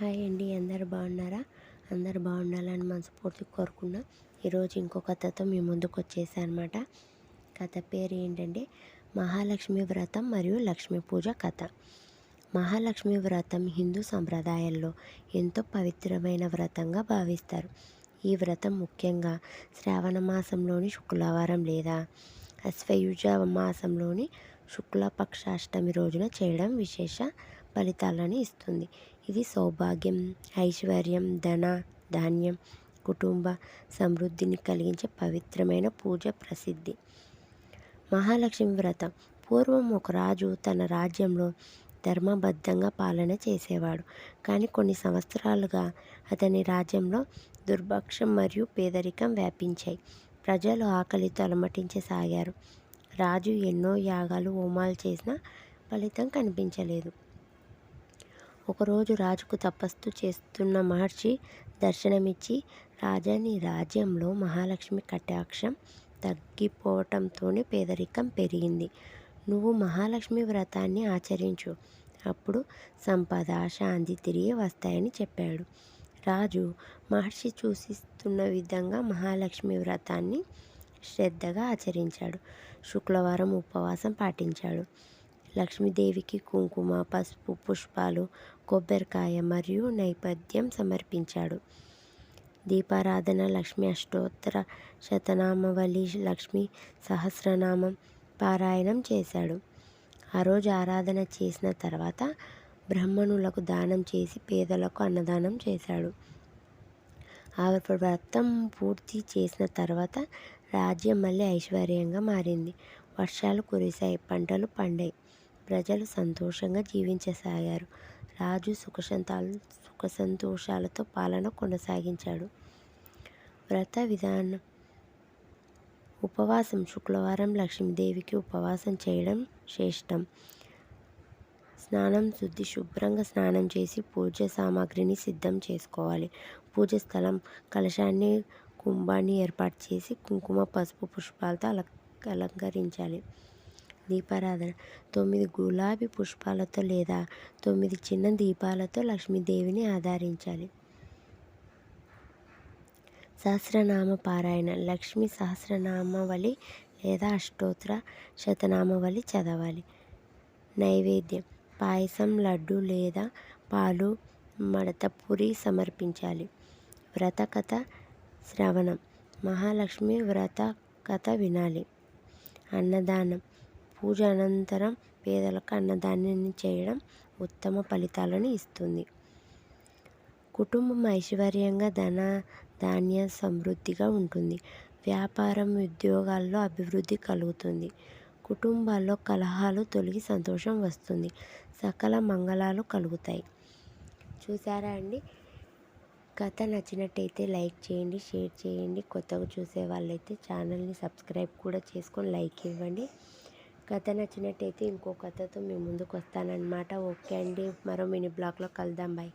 Hi అండి అందరు బాగున్నారా? అందరు బాగుండాలని మనస్ఫూర్తి కోరుకున్నా ఈరోజు ఇంకో కథతో మీ ముందుకు వచ్చేసా అనమాట కథ పేరు ఏంటంటే మహాలక్ష్మి వ్రతం మరియు లక్ష్మీ పూజ కథ. మహాలక్ష్మి వ్రతం హిందూ సంప్రదాయాల్లో ఎంతో పవిత్రమైన వ్రతంగా భావిస్తారు. ఈ వ్రతం ముఖ్యంగా శ్రావణ మాసంలోని శుక్రవారం లేదా అశ్వయుజ మాసంలోని శుక్లపక్ష అష్టమి రోజున చేయడం విశేష ఫలితాలను ఇస్తుంది. ఇది సౌభాగ్యం ఐశ్వర్యం ధన ధాన్యం కుటుంబ సమృద్ధిని కలిగించే పవిత్రమైన పూజ ప్రసిద్ధి. మహాలక్ష్మి వ్రతం. పూర్వం ఒక రాజు తన రాజ్యంలో ధర్మబద్ధంగా పాలన చేసేవాడు. కానీ కొన్ని సంవత్సరాలుగా అతని రాజ్యంలో దుర్భక్షం మరియు పేదరికం వ్యాపించాయి. ప్రజలు ఆకలితో అలమటించసాగారు. రాజు ఎన్నో యాగాలు హోమాలు చేసినా ఫలితం కనిపించలేదు. ఒకరోజు రాజుకు తపస్సు చేస్తున్న మహర్షి దర్శనమిచ్చి రాజా నీ రాజ్యంలో మహాలక్ష్మి కటాక్షం తగ్గిపోవటంతోనే పేదరికం పెరిగింది. నువ్వు మహాలక్ష్మి వ్రతాన్ని ఆచరించు. అప్పుడు సంపద శాంతి తిరిగి వస్తాయని చెప్పాడు. రాజు మహర్షి సూచిస్తున్న విధంగా మహాలక్ష్మి వ్రతాన్ని శ్రద్ధగా ఆచరించాడు. శుక్రవారం ఉపవాసం పాటించాడు. లక్ష్మీదేవికి కుంకుమ పసుపు పుష్పాలు కొబ్బరికాయ మరియు నైవేద్యం సమర్పించాడు. దీపారాధన లక్ష్మి అష్టోత్తర శతనామవళి లక్ష్మి సహస్రనామం పారాయణం చేశాడు. ఆ రోజు ఆరాధన చేసిన తర్వాత బ్రాహ్మణులకు దానం చేసి పేదలకు అన్నదానం చేశాడు. ఆ వ్రతం పూర్తి చేసిన తర్వాత రాజ్యం మళ్ళీ ఐశ్వర్యంగా మారింది. వర్షాలు కురిశాయి పంటలు పండాయి. ప్రజలు సంతోషంగా జీవించసాగారు. రాజు సుఖసంతాలు సుఖ సంతోషాలతో పాలన కొనసాగించాడు. వ్రత విధానం. ఉపవాసం. శుక్రవారం లక్ష్మీదేవికి ఉపవాసం చేయడం శ్రేష్టం. స్నానం శుద్ధి శుభ్రంగా స్నానం చేసి పూజ సామాగ్రిని సిద్ధం చేసుకోవాలి. పూజ స్థలం. కలశాన్ని కుంభాన్ని ఏర్పాటు చేసి కుంకుమ పసుపు పుష్పాలతో అల అలంకరించాలి. దీపారాధన తొమ్మిది గులాబీ పుష్పాలతో లేదా తొమ్మిది చిన్న దీపాలతో లక్ష్మీదేవిని ఆధారించాలి సహస్రనామ పారాయణ. లక్ష్మి సహస్రనామవళి లేదా అష్టోత్తర శతనామవళి చదవాలి. నైవేద్యం. పాయసం లడ్డు లేదా పాలు మడతపూరి సమర్పించాలి. వ్రత కథ శ్రవణం. మహాలక్ష్మి వ్రత కథ వినాలి. అన్నదానం. పూజ అనంతరం పేదలకు అన్నదానాన్ని చేయడం ఉత్తమ ఫలితాలను ఇస్తుంది. కుటుంబం ఐశ్వర్యంగా ధన ధాన్య సమృద్ధిగా ఉంటుంది. వ్యాపారం ఉద్యోగాల్లో అభివృద్ధి కలుగుతుంది. కుటుంబాల్లో కలహాలు తొలగి సంతోషం వస్తుంది. సకల మంగళాలు కలుగుతాయి. చూసారా అండి? కథ నచ్చినట్టయితే లైక్ చేయండి షేర్ చేయండి. కొత్తగా చూసే వాళ్ళైతే ఛానల్ని సబ్స్క్రైబ్ కూడా చేసుకొని లైక్ ఇవ్వండి. కథ నచ్చినట్టయితే ఇంకో కథతో మీ ముందుకు వస్తానన్నమాట ఓకే అండి. మరో మినీ బ్లాగ్లో కలుద్దాం. బాయ్